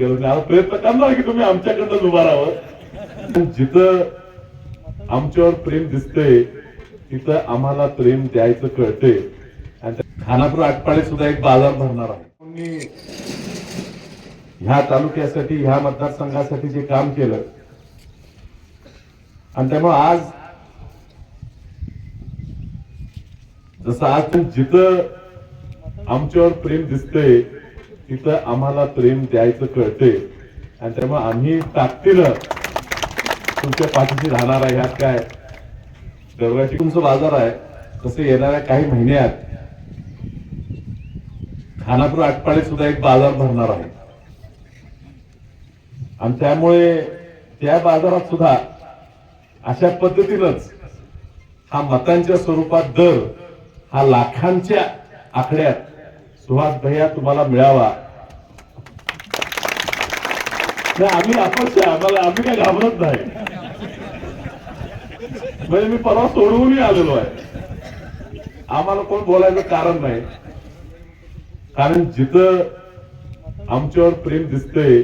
प्रयत्न करणार की तुम्ही आमच्याकडनं उभा राहावं. जिथं आमच्यावर प्रेम दिसतंय तिथं आम्हाला प्रेम द्यायचं कळतंय. आणि खानापूर आटपाडे सुद्धा एक बाजार भरणार आहे. ह्या तालुक्यासाठी ह्या मतदारसंघासाठी जे काम केलं आणि त्यामुळे आज जसं आज जिथं आमच्यावर प्रेम दिसतंय तिथं आम्हाला प्रेम द्यायचं कळते आणि त्यामुळे आम्ही ताकदीनं तुमच्या पाठीशी राहणार आहे ह्यात काय? दरवाजी तुमचं बाजार आहे तसे येणाऱ्या काही महिन्यात खानापूर आटपाडे सुद्धा एक बाजार भरणार आहे. आणि त्यामुळे त्या बाजारात सुद्धा अशा पद्धतीनंच हा मतांच्या स्वरूपात दर हा लाखांच्या आकड्यात सुहास भैया तुम्हाला मिळावा. नाही, आम्ही अपक्ष आम्हाला आम्ही काय घाबरत नाही. म्हणजे मी परवा सोडवूनही आलेलो आहे. आम्हाला कोण बोलायचं कारण नाही. कारण जिथं आमच्यावर प्रेम दिसतंय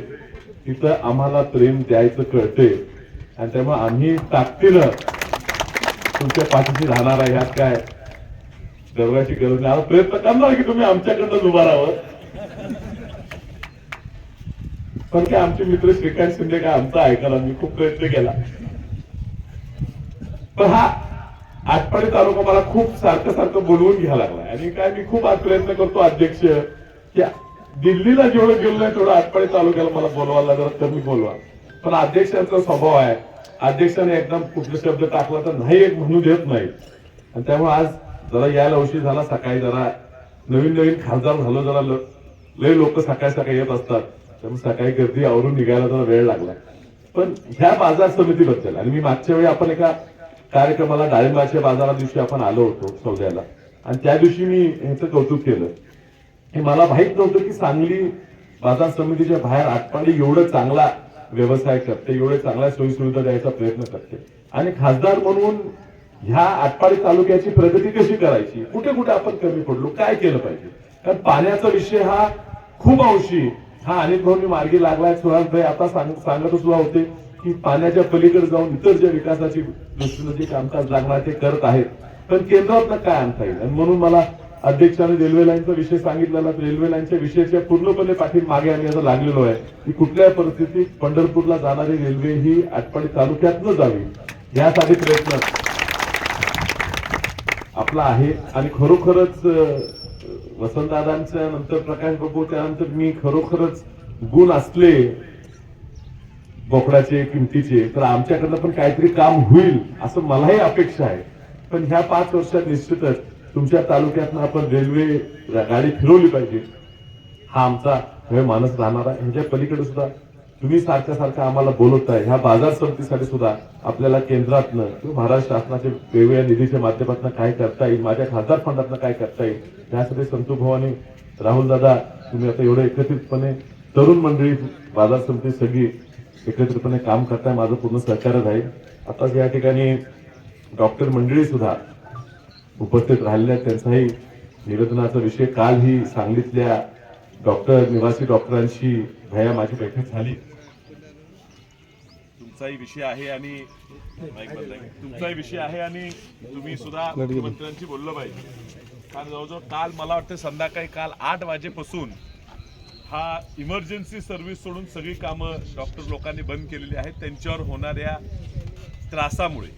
तिथं आम्हाला प्रेम द्यायचं कळते आणि त्यामुळे आम्ही ताकदीनं तुमच्या पाठीशी राहणार आहे ह्यात काय दरवाची गरज नाही आम्ही प्रयत्न करणार की तुम्ही आमच्याकडनं उभा राहावं. पण काय आमचे मित्र श्रीकांत शिंदे काय आमचा ऐकायला मी खूप प्रयत्न केला. पण हा आटपाडी तालुका मला खूप सारखं सारखं बोलवून घ्यायला लागलाय. आणि काय मी खूप आज प्रयत्न करतो अध्यक्ष की दिल्लीला जेवढं गेलो नाही तेवढं आटपाडी तालुक्याला मला बोलवायला जरा कमी बोलवा. पण अध्यक्षांचा स्वभाव आहे. अध्यक्षाने एकदम कुठले शब्द टाकला तर नाही एक म्हणू देत नाही. आणि त्यामुळे आज जरा यायला उशीर झाला सकाळी जरा. नवीन नवीन खासदार झालो जरा लय लोक सकाळी सकाळी येत असतात. त्यामुळे सकाळी गर्दी आवरून निघायला जरा वेळ लागला. पण ह्या बाजार समितीबद्दल आणि मी मागच्या वेळी आपण एका कार्यक्रमाला डाळिंबाच्या बाजारा दिवशी आपण आलो होतो सौद्याला. आणि त्या दिवशी मी ह्याचं कौतुक केलं. हे मला माहीत नव्हतं की सांगली बाजार समितीच्या बाहेर आटपाडी एवढं चांगला व्यवसाय करते एवढे चांगल्या सोयीसुविधा द्यायचा प्रयत्न करते. आणि खासदार म्हणून ह्या आटपाडी तालुक्याची प्रगती कशी करायची? कुठे कुठे आपण कमी पडलो? काय केलं पाहिजे? कारण पाण्याचा विषय हा खूप अंशी हा अनेक भाऊनी मार्गी लागलाय. सुरांतभाई आता सांग सांगत सुद्धा होते की पाण्याच्या पलीकडे जाऊन इतर ज्या विकासाची दृष्टीनं जे कामकाज लागणार ते करत आहेत. पण केंद्रातनं काय आणता येईल? आणि म्हणून मला अध्यक्षाने रेल्वे लाईनचा विषय सांगितलेला रेल्वे लाईनच्या विषयाच्या पूर्णपणे पाठीत मागे आम्ही आता लागलेलो आहे की कुठल्याही परिस्थितीत पंढरपूरला जाणारी रेल्वे ही आटपाडी तालुक्यातनं जावी यासाठी प्रयत्न आपला आहे. आणि खरोखरच वसंतदादांच्या नंतर प्रकाश बाबू त्यानंतर मी खरोखरच गुण असले बोकडाचे किमतीचे तर आमच्याकडनं पण काहीतरी काम होईल असं मलाही अपेक्षा आहे. पण ह्या पाच वर्षात निश्चितच तुमच्या तालुक्यातनं आपण रेल्वे गाडी फिरवली पाहिजे. हा आमचा हे मानस राहणार आहे ह्याच्या पलीकडे सुद्धा तुम्ही सारखं सारखं आम्हाला बोलवताय. ह्या बाजार समितीसाठी सुद्धा आपल्याला केंद्रातनं किंवा महाराष्ट्र शासनाच्या वेगवेगळ्या निधीच्या माध्यमातून काय करता येईल माझ्या खासदार फंडातनं काय करता येईल त्यासाठी संतू भवानी राहुल दादा तुम्ही आता एवढं एकत्रितपणे तरुण मंडळी बाजार समिती सगळी एकत्रितपणे काम करताय माझं पूर्ण सहकार्य राहील. आता या ठिकाणी डॉक्टर मंडळी सुद्धा उपस्थित राहिलेल्या त्यांचाही निवेदनाचा विषय काल ही सांगलीतल्या डॉक्टर निवासी डॉक्टरांशी भैया माझी बैठक झाली. तुमचाही विषय आहे आणि तुमचाही विषय आहे आणि तुम्ही सुद्धा मुख्यमंत्र्यांशी बोललं पाहिजे. कारण जवळजवळ काल मला वाटतं संध्याकाळी काल आठ वाजेपासून हा इमर्जन्सी सर्व्हिस सोडून सगळी कामं डॉक्टर लोकांनी बंद केलेली आहेत. त्यांच्यावर होणाऱ्या त्रासामुळे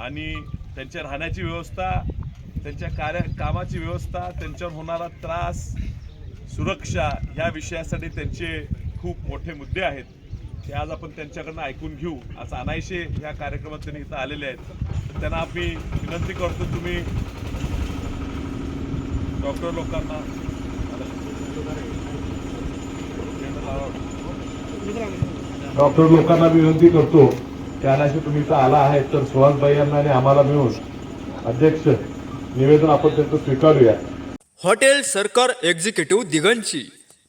आणि त्यांच्या राहण्याची व्यवस्था त्यांच्या कार्य कामाची व्यवस्था त्यांच्यावर होणारा त्रास सुरक्षा ह्या विषयासाठी त्यांचे खूप मोठे मुद्दे आहेत. ते आज आपण त्यांच्याकडनं ऐकून घेऊ. आज अनायशे ह्या कार्यक्रमात त्यांनी इथं आलेले आहेत. तर त्यांना आम्ही विनंती करतो तुम्ही डॉक्टर लोकांना डॉक्टर लोकांना विनंती करतो की अनाशी तुम्ही इथं आला आहे तर सुहासबाई यांना आणि आम्हाला मिळून अध्यक्ष निवेदन आपण त्यांचं स्वीकारूया. हॉटेल सरकार एक्झिक्युटिव्ह दिगंची.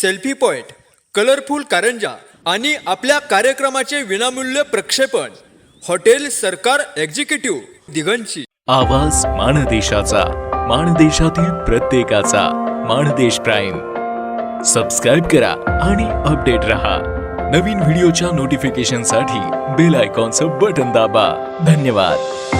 सेल्फी पॉईंट कलरफुल कारंजा आणि आपल्या कार्यक्रमाचे विनामूल्य प्रक्षेपण. हॉटेल सरकार एक्झिक्युटिव्ह दिगंची आवाज माणदेशाचा माणदेशातील प्रत्येकाचा माणदेश प्राईम. सबस्क्राईब करा आणि अपडेट रहा. नवीन व्हिडिओच्या नोटिफिकेशनसाठी बेल आयकॉनचं बटन दाबा. धन्यवाद.